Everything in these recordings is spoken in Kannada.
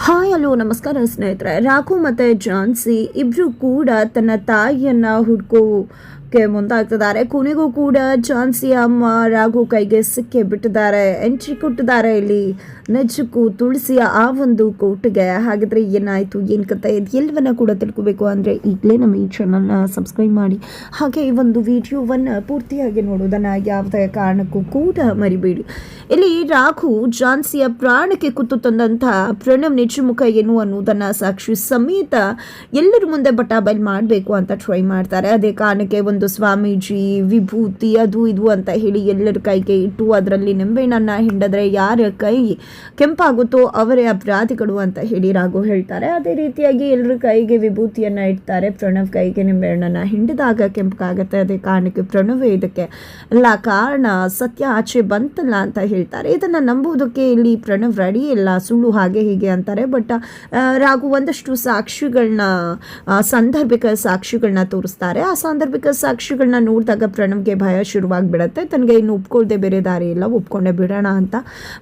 ಹಾಯ್ ಅಲೋ ನಮಸ್ಕಾರ ಸ್ನೇಹಿತರೆ. ರಾಘು ಮತ್ತು ಜಾನ್ಸಿ ಇಬ್ಬರು ಕೂಡ ತನ್ನ ತಾಯಿಯನ್ನು ಹುಡ್ಕೋಕೆ ಮುಂದಾಗ್ತಿದ್ದಾರೆ. ಕೊನೆಗೂ ಕೂಡ ಝಾನ್ಸಿ ಅಮ್ಮ ರಾಘು ಕೈಗೆ ಸಿಕ್ಕಿ ಬಿಟ್ಟಿದ್ದಾರೆ. ಎಂಟ್ರಿ ಕೊಟ್ಟಿದ್ದಾರೆ. ಇಲ್ಲಿ ನಿಜಕ್ಕೂ ತುಳಸಿಯ ಆ ಒಂದು ಕೋಟಿಗೆ. ಹಾಗಿದ್ರೆ ಏನಾಯಿತು? ಏನು ಕತೆ? ಇದು ಎಲ್ಲವನ್ನ ಕೂಡ ತಿಳ್ಕೋಬೇಕು ಅಂದ್ರೆ ಈಗಲೇ ನಮ್ಮ ಈ ಚಾನಲ್ನ ಸಬ್ಸ್ಕ್ರೈಬ್ ಮಾಡಿ. ಹಾಗೆ ಈ ಒಂದು ವಿಡಿಯೋವನ್ನ ಪೂರ್ತಿಯಾಗಿ ನೋಡೋದನ್ನು ಯಾವುದೇ ಕಾರಣಕ್ಕೂ ಕೂಡ ಮರಿಬೇಡಿ. ಇಲ್ಲಿ ರಾಘು ಜಾನ್ಸಿಯ ಪ್ರಾಣಕ್ಕೆ ಕುತ್ತು ತಂದಂತಹ ಪ್ರಣವ್ ನಿಜಮುಖ ಏನು ಅನ್ನೋದನ್ನು ಸಾಕ್ಷಿ ಸಮೇತ ಎಲ್ಲರ ಮುಂದೆ ಬಟಾಬೈಲ್ ಮಾಡಬೇಕು ಅಂತ ಟ್ರೈ ಮಾಡ್ತಾರೆ. ಅದೇ ಕಾರಣಕ್ಕೆ ಸ್ವಾಮೀಜಿ, ವಿಭೂತಿ, ಅದು ಇದು ಅಂತ ಹೇಳಿ ಎಲ್ಲರ ಕೈಗೆ ಇಟ್ಟು ಅದರಲ್ಲಿ ನಿಂಬೆಹಣ್ಣನ್ನು ಹಿಂಡಿದ್ರೆ ಯಾರ ಕೈ ಕೆಂಪಾಗುತ್ತೋ ಅವರೇ ಅಪರಾಧಿಗಳು ಅಂತ ಹೇಳಿ ರಾಘು ಹೇಳ್ತಾರೆ. ಅದೇ ರೀತಿಯಾಗಿ ಎಲ್ಲರ ಕೈಗೆ ವಿಭೂತಿಯನ್ನು ಇಡ್ತಾರೆ. ಪ್ರಣವ್ ಕೈಗೆ ನಿಂಬೆಹಣ್ಣನ್ನು ಹಿಂಡಿದಾಗ ಕೆಂಪಗಾಗತ್ತೆ ಅದೇ ಕಾರಣಕ್ಕೆ ಪ್ರಣವೇ ಇದಕ್ಕೆ ಎಲ್ಲ ಕಾರಣ ಸತ್ಯ ಆಚೆ ಬಂತಲ್ಲ ಅಂತ ಹೇಳ್ತಾರೆ. ಇದನ್ನು ನಂಬುವುದಕ್ಕೆ ಇಲ್ಲಿ ಪ್ರಣವ್ ರೆಡಿ ಇಲ್ಲ. ಸುಳ್ಳು ಹಾಗೆ ಹೀಗೆ ಅಂತಾರೆ. ಬಟ್ ರಾಘು ಒಂದಷ್ಟು ಸಾಕ್ಷಿಗಳನ್ನ ಸಾಂದರ್ಭಿಕ ಸಾಕ್ಷಿಗಳನ್ನ ತೋರಿಸ್ತಾರೆ. ಆ ಸಾಂದರ್ಭಿಕ ಸಾಕ್ಷಿಗಳನ್ನ ನೋಡಿದಾಗ ಪ್ರಣವ್ಗೆ ಭಯ ಶುರುವಾಗ್ಬಿಡತ್ತೆ. ತನಗೆ ಇನ್ನು ಒಪ್ಕೊಳ್ದೆ ಬೇರೆ ದಾರಿ ಇಲ್ಲ, ಒಪ್ಕೊಂಡೆ ಬಿಡೋಣ ಅಂತ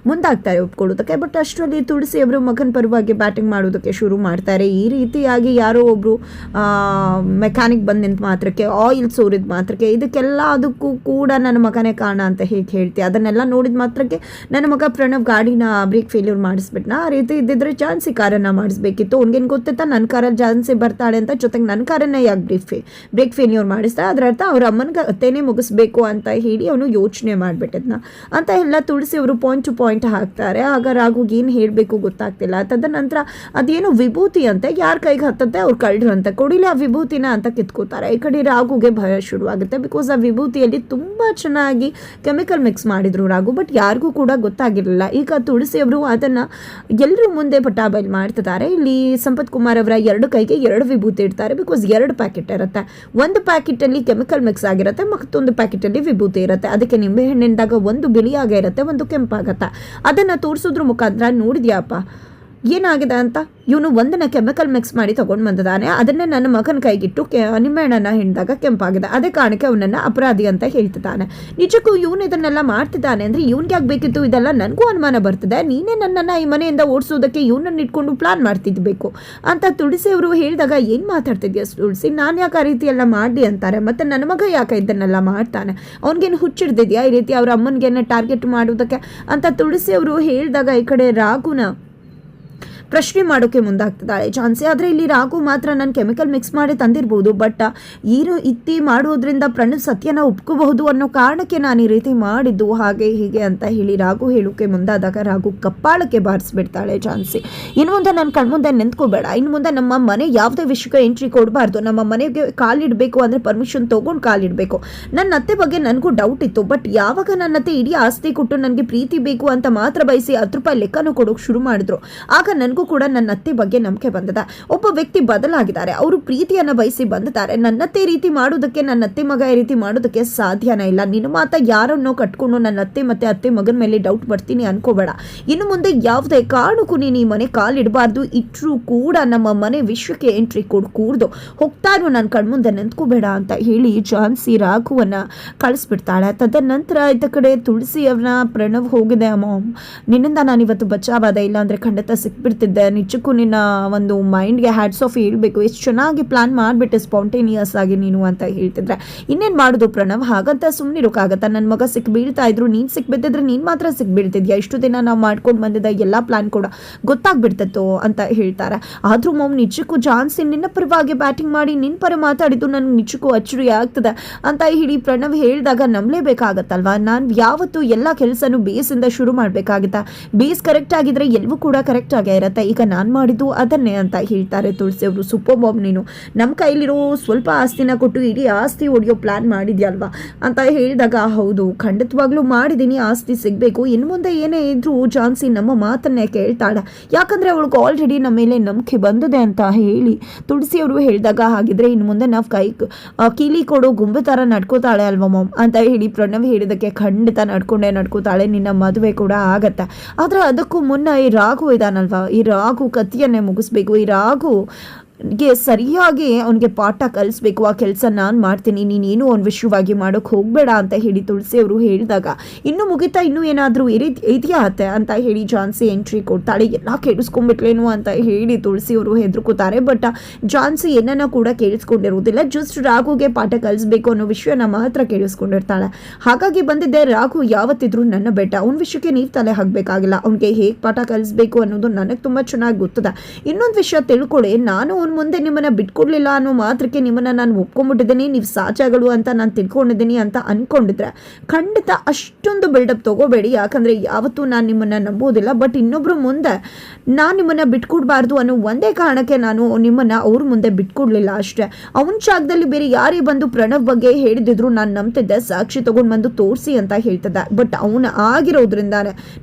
ಮುಂದಾಗ್ತಾರೆ ಒಪ್ಕೊಳ್ಳೋದಕ್ಕೆ. ಬಟ್ ಅಷ್ಟರಲ್ಲಿ ತುಳಸಿ ಅವರು ಮಗನ ಪರವಾಗಿ ಬ್ಯಾಟಿಂಗ್ ಮಾಡೋದಕ್ಕೆ ಶುರು ಮಾಡ್ತಾರೆ. ಈ ರೀತಿಯಾಗಿ ಯಾರೋ ಒಬ್ಬರು ಮೆಕ್ಯಾನಿಕ್ ಬಂದ ನಿಂತ ಮಾತ್ರಕ್ಕೆ, ಆಯಿಲ್ ಸೋರಿದ ಮಾತ್ರಕ್ಕೆ, ಇದಕ್ಕೆಲ್ಲ ಅದಕ್ಕೂ ಕೂಡ ನನ್ನ ಮಗನೇ ಕಾರಣ ಅಂತ ಹೇಗೆ ಹೇಳ್ತೀವಿ ಅದನ್ನೆಲ್ಲ ನೋಡಿದ ಮಾತ್ರಕ್ಕೆ ನನ್ನ ಮಗ ಪ್ರಣವ್ ಗಾಡಿನ ಬ್ರೇಕ್ ಫೇಲ್ಯೂರ್ ಮಾಡಿಸ್ಬಿಟ್ನ? ಆ ರೀತಿ ಇದ್ದಿದ್ರೆ ಚಾನ್ಸಿ ಕಾರನ್ನು ಮಾಡಿಸ್ಬೇಕಿತ್ತು. ಅವ್ನಿಗೇನು ಗೊತ್ತಿತ್ತ ನನ್ನ ಕಾರಲ್ಲಿ ಚಾನ್ಸಿ ಬರ್ತಾಳೆ ಅಂತ. ಜೊತೆಗೆ ನನ್ನ ಕಾರನ್ನೇ ಯಾಕೆ ಬ್ರೇಕ್ ಫೇ, ಬ್ರೇಕ್ ಫೇಲ್ಯೂರ್ ಮಾಡಿಸ್ತಾ ಅದರ ಅರ್ಥ, ಅವ್ರ ಅಮ್ಮನಿಗೆ ಅತ್ತೇನೆ ಮುಗಿಸ್ಬೇಕು ಅಂತ ಹೇಳಿ ಅವನು ಯೋಚನೆ ಮಾಡಿಬಿಟ್ಟಿದ್ನ. ಅಂತ ಎಲ್ಲ ತುಳಸಿ ಅವರು ಪಾಯಿಂಟ್ ಟು ಪಾಯಿಂಟ್ ಹಾಕ್ತಾರೆ. ಆಗ ರಾಘುಗೆ ಏನು ಹೇಳಬೇಕು ಗೊತ್ತಾಗ್ತಿಲ್ಲ. ತದನಂತರ ಅದೇನು ವಿಭೂತಿ ಅಂತ ಯಾರ ಕೈಗೆ ಹತ್ತತ್ತೆ ಅವ್ರು ಕಳ್ಳರು ಅಂತ ಕೊಡಿಲಿ ಆ ವಿಭೂತಿನ ಅಂತ ಕಿತ್ಕೋತಾರೆ. ಈ ಕಡೆ ರಾಘುಗೆ ಭಯ ಶುರುವಾಗುತ್ತೆ. ಬಿಕಾಸ್ ಆ ವಿಭೂತಿಯಲ್ಲಿ ತುಂಬ ಚೆನ್ನಾಗಿ ಕೆಮಿಕಲ್ ಮಿಕ್ಸ್ ಮಾಡಿದ್ರು ರಾಘು. ಬಟ್ ಯಾರಿಗೂ ಕೂಡ ಗೊತ್ತಾಗಿರಲಿಲ್ಲ. ಈಗ ತುಳಸಿ ಅವರು ಅದನ್ನು ಎಲ್ಲರೂ ಮುಂದೆ ಪಟಾಬೈಲ್ ಮಾಡ್ತಿದ್ದಾರೆ. ಇಲ್ಲಿ ಸಂಪತ್ ಕುಮಾರ್ ಅವರ ಎರಡು ಕೈಗೆ ಎರಡು ವಿಭೂತಿ ಇಡ್ತಾರೆ. ಬಿಕಾಸ್ ಎರಡು ಪ್ಯಾಕೆಟ್ ಇರುತ್ತೆ. ಒಂದು ಪ್ಯಾಕೆಟಲ್ಲಿ ಕೆಮಿಕಲ್ ಮಿಕ್ಸ್ ಆಗಿರುತ್ತೆ, ಮತ್ತೊಂದು ಪ್ಯಾಕೆಟಲ್ಲಿ ವಿಭೂತಿ ಇರುತ್ತೆ. ಅದಕ್ಕೆ ನಿಂಬೆ ಹಣ್ಣಿಂದಾಗ ಒಂದು ಬಿಳಿಯಾಗ ಇರುತ್ತೆ, ಒಂದು ಕೆಂಪಾಗತ್ತೆ. ಅದನ್ನು ತೋರಿಸೋದ್ರ ಮುಖಾಂತರ ನೋಡಿದ್ಯಾಪ ಏನಾಗಿದೆ ಅಂತ ಇವನು ಒಂದನ್ನ ಕೆಮಿಕಲ್ ಮಿಕ್ಸ್ ಮಾಡಿ ತಗೊಂಡು ಬಂದಿದ್ದಾನೆ. ಅದನ್ನೇ ನನ್ನ ಮಗನ ಕೈಗಿಟ್ಟು ಕೆ ನಿಂಬೆಹಣ್ಣನ್ನು ಹಿಂಡಿದಾಗ ಕೆಂಪಾಗಿದೆ. ಅದೇ ಕಾರಣಕ್ಕೆ ಅವನನ್ನು ಅಪರಾಧಿ ಅಂತ ಹೇಳ್ತಿದ್ದಾನೆ. ನಿಜಕ್ಕೂ ಇವನು ಇದನ್ನೆಲ್ಲ ಮಾಡ್ತಿದ್ದಾನೆ ಅಂದರೆ ಇವನ್ಗೆ ಆಗಬೇಕಿತ್ತು ಇದೆಲ್ಲ ನನಗೂ ಅನುಮಾನ ಬರ್ತಿದೆ. ನೀನೇ ನನ್ನನ್ನು ಈ ಮನೆಯಿಂದ ಓಡಿಸೋದಕ್ಕೆ ಇವನನ್ನು ಇಟ್ಕೊಂಡು ಪ್ಲಾನ್ ಮಾಡ್ತಿದ್ಬೇಕು ಅಂತ ತುಳಸಿ ಅವರು ಹೇಳಿದಾಗ ಏನು ಮಾತಾಡ್ತಿದ್ಯಾ ತುಳಸಿ? ನಾನು ಯಾಕೆ ಆ ರೀತಿ ಎಲ್ಲ ಮಾಡಿ ಅಂತಾರೆ. ಮತ್ತು ನನ್ನ ಮಗ ಯಾಕೆ ಇದನ್ನೆಲ್ಲ ಮಾಡ್ತಾನೆ? ಅವ್ನಿಗೇನು ಹುಚ್ಚಿಡ್ದಿದ್ಯಾ ಈ ರೀತಿ ಅವ್ರ ಅಮ್ಮನಿಗೇನೆ ಟಾರ್ಗೆಟ್ ಮಾಡೋದಕ್ಕೆ? ಅಂತ ತುಳಸಿ ಅವರು ಹೇಳಿದಾಗ ಈ ಕಡೆ ರಾಘುನ ಪ್ರಶ್ನೆ ಮಾಡೋಕ್ಕೆ ಮುಂದಾಗ್ತಿದ್ದಾಳೆ ಚಾನ್ಸಿ ಆದರೆ ಇಲ್ಲಿ ರಾಘು ಮಾತ್ರ ನಾನು ಕೆಮಿಕಲ್ ಮಿಕ್ಸ್ ಮಾಡಿ ತಂದಿರ್ಬೋದು. ಬಟ್ ಈರು ಇತ್ತಿ ಮಾಡೋದ್ರಿಂದ ಪ್ರಣವ್ ಸತ್ಯನ ಒಪ್ಕೋಬಹುದು ಅನ್ನೋ ಕಾರಣಕ್ಕೆ ನಾನು ಈ ರೀತಿ ಮಾಡಿದ್ದು. ಹಾಗೆ ಹೀಗೆ ಅಂತ ಹೇಳಿ ರಾಘು ಹೇಳೋಕೆ ಮುಂದಾದಾಗ ರಾಘು ಕಪ್ಪಾಳಕ್ಕೆ ಬಾರಿಸ್ಬಿಡ್ತಾಳೆ ಚಾನ್ಸಿ. ಇನ್ನು ಮುಂದೆ ನನ್ನ ಕಣ್ಮುಂದೆ ನಿಂತ್ಕೋಬೇಡ. ಇನ್ನು ಮುಂದೆ ನಮ್ಮ ಮನೆ ಯಾವುದೇ ವಿಷಯಕ್ಕೆ ಎಂಟ್ರಿ ಕೊಡಬಾರ್ದು. ನಮ್ಮ ಮನೆಗೆ ಕಾಲಿಡಬೇಕು ಅಂದರೆ ಪರ್ಮಿಷನ್ ತೊಗೊಂಡು ಕಾಲಿಡಬೇಕು ನನ್ನ ಅತ್ತೆ ಬಗ್ಗೆ ನನಗೂ ಡೌಟ್ ಇತ್ತು. ಬಟ್ ಯಾವಾಗ ನನ್ನ ಅತ್ತೆ ಇಡೀ ಆಸ್ತಿ ಕೊಟ್ಟು ನನಗೆ ಪ್ರೀತಿ ಬೇಕು ಅಂತ ಮಾತ್ರ ಬಯಸಿ ಹತ್ತು ರೂಪಾಯಿ ಲೆಕ್ಕನೂ ಕೊಡೋಕೆ ಶುರು ಮಾಡಿದ್ರು. ಆಗ ನನಗೂ ಕೂಡ ನನ್ನ ಅತ್ತೆ ಬಗ್ಗೆ ನಂಬಿಕೆ ಬಂದದ. ಒಬ್ಬ ವ್ಯಕ್ತಿ ಬದಲಾಗಿದ್ದಾರೆ. ಅವರು ಪ್ರೀತಿಯನ್ನು ಬಯಸಿ ಬಂದಿದ್ದಾರೆ. ನನ್ನತ್ತೆ ರೀತಿ ಮಾಡೋದಕ್ಕೆ, ನನ್ನ ಅತ್ತೆ ಮಗ ಈ ರೀತಿ ಮಾಡೋದಕ್ಕೆ ಸಾಧ್ಯನೇ ಇಲ್ಲ. ನಿನ್ನ ಮಾತ ಯಾರನ್ನೋ ಕಟ್ಕೊಂಡು ನನ್ನ ಅತ್ತೆ ಮತ್ತೆ ಅತ್ತೆ ಮಗನ ಮೇಲೆ ಡೌಟ್ ಬರ್ತೀನಿ ಅನ್ಕೋಬೇಡ. ಇನ್ನು ಮುಂದೆ ಯಾವುದೇ ಕಾರಣಕ್ಕೂ ನೀನು ಈ ಮನೆ ಕಾಲಿಡಬಾರ್ದು. ಇಟ್ಟರೂ ಕೂಡ ನಮ್ಮ ಮನೆ ವಿಶ್ವಕ್ಕೆ ಎಂಟ್ರಿ ಕೊಡು, ಕೂಡ್ದು. ಹೋಗ್ತಾರೋ ನನ್ನ ಕಣ್ಮುಂದೆ ನಿಂತ್ಕೋಬೇಡ ಅಂತ ಹೇಳಿ ಝಾನ್ಸಿ ರಾಘುವನ್ನ ಕಳಿಸ್ಬಿಡ್ತಾಳೆ. ತದನಂತರ ಇದ್ದ ಕಡೆ ತುಳಸಿ ಅವನ ಪ್ರಣವ್ ಹೋಗಿದೆ. ಅಮ್ಮ, ನಿನ್ನಿಂದ ನಾನು ಇವತ್ತು ಬಚಾವಾದ ಇಲ್ಲ ಅಂದರೆ ಖಂಡಿತ ಸಿಕ್ಬಿಡ್ತಿದ್ದೆ ನಿಜಕ್ಕೂ ನಿನ್ನ ಒಂದು ಮೈಂಡ್ಗೆ ಹ್ಯಾಡ್ಸ್ ಆಫ್ ಹೇಳ್ಬೇಕು. ಎಷ್ಟು ಚೆನ್ನಾಗಿ ಪ್ಲಾನ್ ಮಾಡಿಬಿಟ್ಟೆ ಸ್ಪಾಂಟೇನಿಯಸ್ ಆಗಿ ನೀನು ಅಂತ ಹೇಳ್ತಿದ್ರೆ. ಇನ್ನೇನು ಮಾಡೋದು ಪ್ರಣವ್? ಹಾಗಂತ ಸುಮ್ಮನಿರೋಕ್ಕಾಗತ್ತಾ ನನ್ನ ಮಗ ಸಿಕ್ ಬೀಳ್ತಾ ಇದ್ರು. ನೀನು ಸಿಕ್ಬಿದ್ದಿದ್ರೆ ನೀನು ಮಾತ್ರ ಸಿಕ್ಬಿಡ್ತಿದ್ಯಾ? ಇಷ್ಟು ದಿನ ನಾವು ಮಾಡ್ಕೊಂಡು ಬಂದಿದ್ದ ಎಲ್ಲ ಪ್ಲಾನ್ ಕೂಡ ಗೊತ್ತಾಗ್ಬಿಡ್ತಿತ್ತು ಅಂತ ಹೇಳ್ತಾರೆ. ಆದರೂ ಮೊಮ್ಮ ನಿಜಕ್ಕೂ ಜಾನ್ಸಿ, ನಿನ್ನ ಪರವಾಗಿ ಬ್ಯಾಟಿಂಗ್ ಮಾಡಿ ನಿನ್ನ ಪರ ಮಾತಾಡಿದ್ದು ನನಗೆ ನಿಜಕ್ಕೂ ಅಚ್ಚರಿ ಆಗ್ತದೆ ಅಂತ ಹೇಳಿ ಪ್ರಣವ್ ಹೇಳಿದಾಗ ನಂಬಲೇಬೇಕಾಗತ್ತಲ್ವ? ನಾನು ಯಾವತ್ತೂ ಎಲ್ಲ ಕೆಲಸನೂ ಬೇಸಿಂದ ಶುರು ಮಾಡಬೇಕಾಗುತ್ತಾ? ಬೇಸ್ ಕರೆಕ್ಟ್ ಆಗಿದ್ರೆ ಎಲ್ಲವೂ ಕೂಡ ಕರೆಕ್ಟ್ ಆಗೇ ಇರುತ್ತೆ ಈಗ ನಾನು ಮಾಡಿದ್ದು ಅದನ್ನೇ ಅಂತ ಹೇಳ್ತಾರೆ ತುಳಸಿ ಅವರು. ಸೂಪರ್ ಬಾಬ್ ನೀನು. ನಮ್ಮ ಕೈಲಿರೋ ಸ್ವಲ್ಪ ಆಸ್ತಿನ ಕೊಟ್ಟು ಇಡೀ ಆಸ್ತಿ ಹೊಡೆಯೋ ಪ್ಲಾನ್ ಮಾಡಿದ್ಯಲ್ವಾ? ಅಂತ ಹೇಳಿದಾಗ, ಹೌದು, ಖಂಡಿತವಾಗ್ಲೂ ಮಾಡಿದ್ದೀನಿ, ಆಸ್ತಿ ಸಿಗಬೇಕು. ಇನ್ನು ಮುಂದೆ ಏನೇ ಇದ್ರೂ ಜಾನ್ಸಿ ನಮ್ಮ ಮಾತನ್ನೇ ಕೇಳ್ತಾಳೆ. ಯಾಕಂದರೆ ಅವಳಿಗೆ ಆಲ್ರೆಡಿ ನಮ್ಮ ಮೇಲೆ ನಂಬಿಕೆ ಬಂದಿದೆ ಅಂತ ಹೇಳಿ ತುಳಸಿ ಅವರು ಹೇಳಿದಾಗ, ಹಾಗಿದ್ರೆ ಇನ್ನು ಮುಂದೆ ನಾವು ಕೈ ಕೀಲಿ ಕೊಡೋ ಗುಂಬೆ ಥರ ನಡ್ಕೋತಾಳೆ ಅಲ್ವಾ ಮಾಮ್? ಅಂತ ಹೇಳಿ ಪ್ರಣವ್ ಹೇಳಿದಕ್ಕೆ ಖಂಡಿತ ನಡ್ಕೊಂಡೇ ನಡ್ಕೋತಾಳೆ. ನಿನ್ನ ಮದುವೆ ಕೂಡ ಆಗತ್ತೆ. ಆದರೆ ಅದಕ್ಕೂ ಮುನ್ನ ಈ ರಾಘು ಇದಾನಲ್ವಾ? ಈ ರಾಘು ಕತ್ತಿಯನ್ನೇ ಮುಗಿಸ್ಬೇಕು. ಈ ರಾಘು ಗೆ ಸರಿಯಾಗಿ ಅವನಿಗೆ ಪಾಠ ಕಲಿಸ್ಬೇಕು, ಆ ಕೆಲಸ ನಾನು ಮಾಡ್ತೀನಿ, ನೀನೇನು ಅವ್ನ ವಿಷಯವಾಗಿ ಮಾಡೋಕೆ ಹೋಗಬೇಡ ಅಂತ ಹೇಳಿ ತುಳಸಿ ಅವರು ಹೇಳಿದಾಗ, ಇನ್ನು ಮುಗಿತಾ, ಇನ್ನೂ ಏನಾದರೂ ಇದೆಯಾ ಅಂತ ಹೇಳಿ ಜಾನ್ಸಿ ಎಂಟ್ರಿ ಕೊಡ್ತಾಳೆ ಎಲ್ಲ ಕೇಳಿಸ್ಕೊಂಡ್ಬಿಟ್ಲೇನು ಅಂತ ಹೇಳಿ ತುಳಸಿ ಅವರು ಹೆದರ್ಕೋತಾರೆ ಬಟ್ ಜಾನ್ಸಿ ಏನನ್ನ ಕೂಡ ಕೇಳಿಸ್ಕೊಂಡಿರುವುದಿಲ್ಲ. ಜಸ್ಟ್ ರಾಘುಗೆ ಪಾಠ ಕಲಿಸ್ಬೇಕು ಅನ್ನೋ ವಿಷಯ ನಮ್ಮ ಮಾತ್ರ ಕೇಳಿಸ್ಕೊಂಡಿರ್ತಾಳೆ. ಹಾಗಾಗಿ ಬಂದಿದ್ದೆ, ರಾಘು, ಯಾವತ್ತಿದ್ರು ನನ್ನ ಬೆಟ್ಟ ಅವ್ನ ವಿಷಯಕ್ಕೆ ನೀವು ತಲೆ ಹಾಕಬೇಕಾಗಿಲ್ಲ. ಅವ್ನಿಗೆ ಹೇಗೆ ಪಾಠ ಕಲಿಸ್ಬೇಕು ಅನ್ನೋದು ನನಗೆ ತುಂಬ ಚೆನ್ನಾಗಿ ಗೊತ್ತದ. ಇನ್ನೊಂದು ವಿಷಯ ತಿಳ್ಕೊಳ್ಳಿ ನಾನು ಅವ್ನ ಮುಂದೆ ನಿಮ್ಮನ್ನ ಬಿಟ್ಕೊಡ್ಲಿಲ್ಲ ಅನ್ನೋ ಮಾತ್ರಕ್ಕೆ ನಿಮ್ಮನ್ನ ನಾನು ಒಪ್ಕೊಂಡ್ಬಿಟ್ಟಿದ್ದೀನಿ, ನೀವು ಸಾಚಾಗಳು ಅಂತ ನಾನು ತಿಳ್ಕೊಂಡಿದ್ದೀನಿ ಅಂತ ಅನ್ಕೊಂಡಿದ್ರೆ ಖಂಡಿತ ಅಷ್ಟೊಂದು ಬಿಲ್ಡಪ್ ತಗೋಬೇಡಿ. ಯಾಕಂದ್ರೆ ಯಾವತ್ತೂ ನಾನು ನಿಮ್ಮನ್ನ ನಂಬೋದಿಲ್ಲ ಬಟ್ ಇನ್ನೊಬ್ರು ಮುಂದೆ ನಾನು ನಿಮ್ಮನ್ನ ಬಿಟ್ಕೊಡ್ಬಾರ್ದು ಅನ್ನೋ ಒಂದೇ ಕಾರಣಕ್ಕೆ ನಾನು ನಿಮ್ಮನ್ನ ಅವ್ರ ಮುಂದೆ ಬಿಟ್ಕೊಡ್ಲಿಲ್ಲ ಅಷ್ಟೇ. ಅವನ ಜಾಗದಲ್ಲಿ ಬೇರೆ ಯಾರೇ ಬಂದು ಪ್ರಣವ್ ಬಗ್ಗೆ ಹೇಳಿದ್ರು ನಾನು ನಂಬ್ತಿದ್ದೆ, ಸಾಕ್ಷಿ ತಗೊಂಡು ಬಂದು ತೋರಿಸಿ ಅಂತ ಹೇಳ್ತಿದ್ದೆ. ಬಟ್ ಅವನ ಆಗಿರೋದ್ರಿಂದ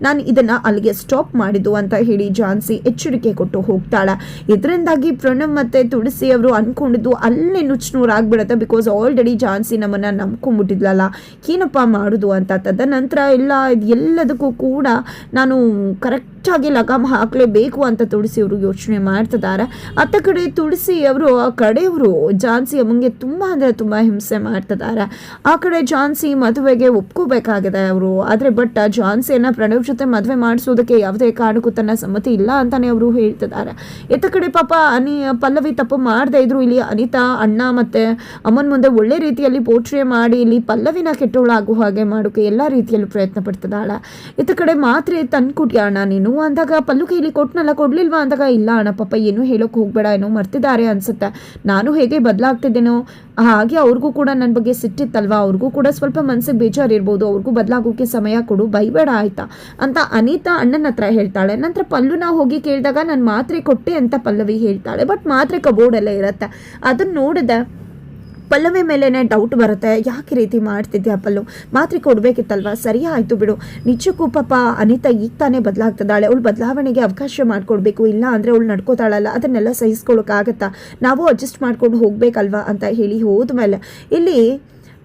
ನಾನು ಇದನ್ನ ಅಲ್ಲಿಗೆ ಸ್ಟಾಪ್ ಮಾಡಿದ್ದು ಅಂತ ಹೇಳಿ ಜಾನ್ಸಿ ಎಚ್ಚರಿಕೆ ಕೊಟ್ಟು ಹೋಗ್ತಾಳೆ. ಇದರಿಂದಾಗಿ ಪ್ರಣವ್ ಮತ್ತೆ ತುಳಸಿ ಅವರು ಅನ್ಕೊಂಡಿದ್ದು ಅಲ್ಲೇ ನುಚ್ಚುನೂರಾಗ್ಬಿಡುತ್ತೆ ಬಿಕಾಸ್ ಆಲ್ರೆಡಿ ಜಾನ್ಸಿ ನಮ್ಮನ್ನ ನಂಬ್ಕೊಂಡ್ಬಿಟ್ಟಿದ್ಲಲ್ಲ. ಏನಪ್ಪ ಮಾಡುದು ಅಂತ. ತದನಂತರ ಎಲ್ಲ, ಇದು ಎಲ್ಲದಕ್ಕೂ ಕೂಡ ನಾನು ಕರೆಕ್ಟಾಗಿ ಲಗಾಮ್ ಹಾಕಲೇಬೇಕು ಅಂತ ತುಳಸಿ ಅವರು ಯೋಚನೆ ಮಾಡ್ತಿದ್ದಾರೆ. ಅತ್ತ ಕಡೆ ತುಳಸಿ ಅವರು, ಆ ಕಡೆಯವರು ಜಾನ್ಸಿ ಅಮ್ಮಂಗೆ ತುಂಬ ಅಂದರೆ ತುಂಬ ಹಿಂಸೆ ಮಾಡ್ತಿದ್ದಾರೆ. ಆ ಕಡೆ ಜಾನ್ಸಿ ಮದುವೆಗೆ ಒಪ್ಕೋಬೇಕಾಗಿದೆ ಅವರು. ಆದರೆ ಬಟ್ ಝಾನ್ಸಿಯನ್ನು ಪ್ರಣವ್ ಜೊತೆ ಮದುವೆ ಮಾಡಿಸೋದಕ್ಕೆ ಯಾವುದೇ ಕಾರಣಕ್ಕೂ ತನ್ನ ಸಮ್ಮತಿ ಇಲ್ಲ ಅಂತಲೇ ಅವರು ಹೇಳ್ತಿದ್ದಾರೆ. ಇತ್ತ ಕಡೆ ಪಾಪ ಅನಿ, ಪಲ್ಲವಿ ತಪ್ಪು ಮಾಡದೇ ಇದ್ರು. ಇಲ್ಲಿ ಅನಿತಾ, ಅಣ್ಣ ಮತ್ತೆ ಅಮ್ಮನ ಮುಂದೆ ಒಳ್ಳೆ ರೀತಿಯಲ್ಲಿ ಪೋಟ್ರೆ ಮಾಡಿ ಇಲ್ಲಿ ಪಲ್ಲವಿನ ಕೆಟ್ಟವಳಾಗುವ ಹಾಗೆ ಮಾಡೋಕ್ಕೆ ಎಲ್ಲ ರೀತಿಯಲ್ಲೂ ಪ್ರಯತ್ನ ಪಡ್ತಿದ್ದಾಳೆ. ಇತ್ತ ಕಡೆ ಮಾತ್ರೆ ತಂದು ಅಣ್ಣ ನೀನು ಅಂದಾಗ ಪಲ್ಲು ಕೈಲಿ ಕೊಟ್ಟನಲ್ಲ ಕೊಡ್ಲಿಲ್ವಾ ಅಂದಾಗ ಇಲ್ಲ ಅಣ್ಣ ಪಾಪ ಏನು ಹೇಳೋಕೆ ಹೋಗಬೇಡ, ಏನೋ ಮರ್ತಿದ್ದಾರೆ ಅನಿಸುತ್ತೆ. ನಾನು ಹೇಗೆ ಬದಲಾಗ್ತಿದ್ದೇನೋ, ಹಾಗೆ ಅವ್ರಿಗೂ ಕೂಡ ನನ್ನ ಬಗ್ಗೆ ಸಿಟ್ಟಿತ್ತಲ್ವಾ? ಅವ್ರಿಗೂ ಕೂಡ ಸ್ವಲ್ಪ ಮನಸ್ಸಿಗೆ ಬೇಜಾರಿರ್ಬೋದು. ಅವ್ರಿಗೂ ಬದಲಾಗೋಕ್ಕೆ ಸಮಯ ಕೊಡು, ಬೈಬೇಡ ಆಯ್ತಾ? ಅಂತ ಅನಿತಾ ಅಣ್ಣನ ಹತ್ರ ಹೇಳ್ತಾಳೆ. ನಂತರ ಪಲ್ಲುನ ಹೋಗಿ ಕೇಳಿದಾಗ ನಾನು ಮಾತ್ರೆ ಕೊಟ್ಟೆ ಅಂತ ಪಲ್ಲವಿ ಹೇಳ್ತಾಳೆ. ಬಟ್ ಮಾತ್ರೆ ಕಬೋರ್ಡ್ ಎಲ್ಲ ಇರುತ್ತೆ. ಅದನ್ನ ನೋಡಿದೆ. ಪಲ್ಲವಿ ಮೇಲೇ ಡೌಟ್ ಬರುತ್ತೆ. ಯಾಕೆ ರೀತಿ ಮಾಡ್ತಿದ್ಯಾ ಪಲ್ಲು? ಮಾತ್ರೆ ಕೊಡಬೇಕಿತ್ತಲ್ವ? ಸರಿ ಆಯಿತು ಬಿಡು. ನಿಜಕ್ಕೂ ಪಾಪ ಅನಿತಾ ಈಗ ತಾನೇ ಬದಲಾಗ್ತದಾಳೆ ಅವಳು ಬದಲಾವಣೆಗೆ ಅವಕಾಶ ಮಾಡಿಕೊಡ್ಬೇಕು. ಇಲ್ಲ ಅಂದರೆ ಅವಳು ನಡ್ಕೋತಾಳಲ್ಲ. ಅದನ್ನೆಲ್ಲ ಸಹಿಸ್ಕೊಳ್ಳೋಕ್ಕಾಗತ್ತಾ ನಾವು ಅಡ್ಜಸ್ಟ್ ಮಾಡ್ಕೊಂಡು ಹೋಗ್ಬೇಕಲ್ವಾ ಅಂತ ಹೇಳಿ ಹೋದ್ಮೇಲೆ ಇಲ್ಲಿ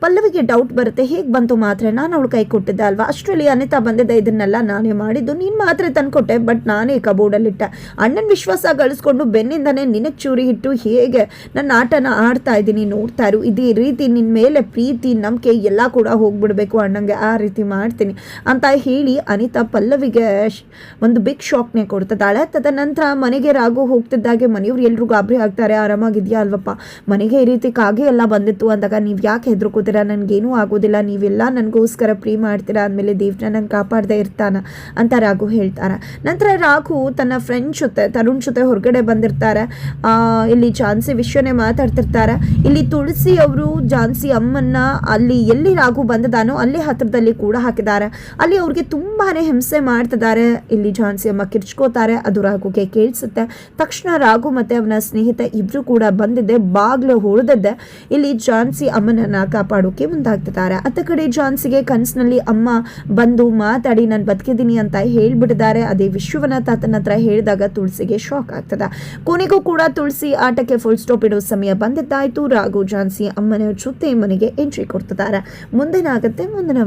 ಪಲ್ಲವಿಗೆ ಡೌಟ್ ಬರುತ್ತೆ, ಹೇಗೆ ಬಂತು ಮಾತ್ರ ನಾನು ಅವಳು ಕೈ ಕೊಟ್ಟಿದ್ದೆ ಅಲ್ವಾ? ಅಷ್ಟರಲ್ಲಿ ಅನಿತಾ ಬಂದಿದ್ದೆ ಇದನ್ನೆಲ್ಲ ನಾನೇ ಮಾಡಿದ್ದು. ನೀನು ಮಾತ್ರ ತಂದುಕೊಟ್ಟೆ ಬಟ್ ನಾನೇ ಕಬೋರ್ಡಲ್ಲಿಟ್ಟೆ ಅಣ್ಣನ ವಿಶ್ವಾಸ ಗಳಿಸ್ಕೊಂಡು ಬೆನ್ನಿಂದನೇ ನಿನಗೆ ಚೂರಿ ಇಟ್ಟು ಹೇಗೆ ನನ್ನ ಆಟನ ಆಡ್ತಾ ಇದ್ದೀನಿ, ನೋಡ್ತಾ ಇರು. ಇದೇ ರೀತಿ ನಿನ್ನ ಮೇಲೆ ಪ್ರೀತಿ, ನಂಬಿಕೆ ಎಲ್ಲ ಕೂಡ ಹೋಗ್ಬಿಡ್ಬೇಕು ಅಣ್ಣಂಗೆ. ಆ ರೀತಿ ಮಾಡ್ತೀನಿ ಅಂತ ಹೇಳಿ ಅನಿತಾ ಪಲ್ಲವಿಗೆ ಒಂದು ಬಿಗ್ ಶಾಕ್ನೇ ಕೊಡ್ತಿದ್ದಾಳೆ ತದನಂತರ ಮನೆಗೆ ರಾಗು ಹೋಗ್ತಿದ್ದಾಗೆ ಮನೆಯವ್ರು ಎಲ್ಲರೂ ಗಾಬರಿ ಆಗ್ತಾರೆ. ಆರಾಮಾಗಿದೆಯಾ ಅಲ್ವಪ್ಪ? ಮನೆಗೆ ಈ ರೀತಿ ಕಾಗೆ ಎಲ್ಲ ಬಂದಿತ್ತು ಅಂದಾಗ ನೀವು ಯಾಕೆ ಹೆದರ್ಕೋತೀರಾ ನನಗೇನೂ ಆಗೋದಿಲ್ಲ. ನೀವೆಲ್ಲ ನನಗೋಸ್ಕರ ಪ್ರೀ ಮಾಡ್ತೀರಾ? ಅಂದಮೇಲೆ ದೇವ್ರನ್ನ ನಂಗೆ ಕಾಪಾಡದೆ ಇರ್ತಾನ? ಅಂತ ರಾಘು ಹೇಳ್ತಾರೆ. ನಂತರ ರಾಘು ತನ್ನ ಫ್ರೆಂಡ್ ಜೊತೆ, ತರುಣ್ ಜೊತೆ ಹೊರಗಡೆ ಬಂದಿರ್ತಾರೆ. ಇಲ್ಲಿ ಝಾನ್ಸಿ ವಿಷಯನೇ ಮಾತಾಡ್ತಿರ್ತಾರೆ. ಇಲ್ಲಿ ತುಳಸಿ ಅವರು ಝಾನ್ಸಿ ಅಮ್ಮನ್ನ ಅಲ್ಲಿ ಎಲ್ಲಿ ರಾಘು ಬಂದದಾನೋ ಅಲ್ಲಿ ಹತ್ರದಲ್ಲಿ ಕೂಡ ಹಾಕಿದ್ದಾರೆ. ಅಲ್ಲಿ ಅವ್ರಿಗೆ ತುಂಬಾನೇ ಹಿಂಸೆ ಮಾಡ್ತಿದ್ದಾರೆ. ಇಲ್ಲಿ ಝಾನ್ಸಿ ಅಮ್ಮ ಕಿರ್ಚ್ಕೋತಾರೆ. ಅದು ರಾಘುಗೆ ಕೇಳಿಸುತ್ತೆ. ತಕ್ಷಣ ರಾಘು ಮತ್ತೆ ಅವನ ಸ್ನೇಹಿತ ಇಬ್ರು ಕೂಡ ಬಂದಿದ್ದೆ ಬಾಗ್ಲು ಹೊಡೆದಿದ್ದೆ ಇಲ್ಲಿ ಝಾನ್ಸಿ ಅಮ್ಮನನ್ನ ಕಾಪಾಡೋಕೆ ಮುಂದಾಗ್ತಿದ್ದಾರೆ. ಅತ್ತ ಕಡೆ ಜಾನ್ಸಿಗೆ ಕನಸಿನಲ್ಲಿ ಅಮ್ಮ ಬಂದು ಮಾತಾಡಿ, ನಾನು ಬದುಕಿದ್ದೀನಿ ಅಂತ ಹೇಳ್ಬಿಟ್ಟಿದ್ದಾರೆ. ಅದೇ ವಿಶ್ವವನ್ನ ತಾತನ ಹತ್ರ ಹೇಳಿದಾಗ ತುಳಸಿಗೆ ಶಾಕ್ ಆಗ್ತದೆ. ಕೊನೆಗೂ ಕೂಡ ತುಳಸಿ ಆಟಕ್ಕೆ ಫುಲ್ ಸ್ಟಾಪ್ ಇಡೋ ಸಮಯ ಬಂದಿದ್ದಾಯ್ತು. ರಾಘು ಜಾನ್ಸಿ ಅಮ್ಮನ ಜೊತೆ ಮನೆಗೆ ಎಂಟ್ರಿ ಕೊಡ್ತಿದ್ದಾರೆ. ಮುಂದೇನಾಗುತ್ತೆ? ಮುಂದಿನ